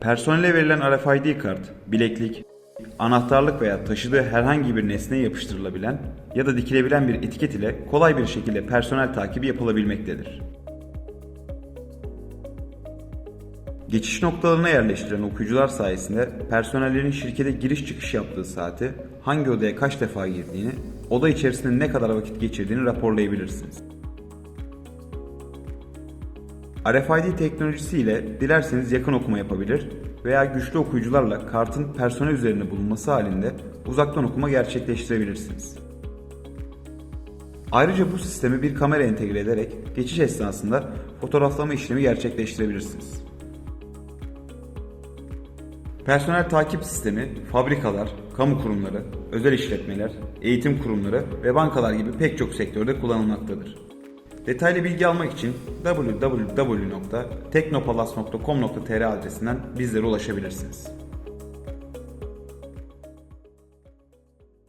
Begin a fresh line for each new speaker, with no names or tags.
Personele verilen RFID kart, bileklik, anahtarlık veya taşıdığı herhangi bir nesneye yapıştırılabilen ya da dikilebilen bir etiket ile kolay bir şekilde personel takibi yapılabilmektedir. Geçiş noktalarına yerleştirilen okuyucular sayesinde personellerin şirkete giriş çıkış yaptığı saati, hangi odaya kaç defa girdiğini, oda içerisinde ne kadar vakit geçirdiğini raporlayabilirsiniz. RFID teknolojisi ile dilerseniz yakın okuma yapabilir veya güçlü okuyucularla kartın personel üzerinde bulunması halinde uzaktan okuma gerçekleştirebilirsiniz. Ayrıca bu sisteme bir kamera entegre ederek geçiş esnasında fotoğraflama işlemi gerçekleştirebilirsiniz. Personel takip sistemi fabrikalar, kamu kurumları, özel işletmeler, eğitim kurumları ve bankalar gibi pek çok sektörde kullanılmaktadır. Detaylı bilgi almak için www.teknopalas.com.tr adresinden bizlere ulaşabilirsiniz.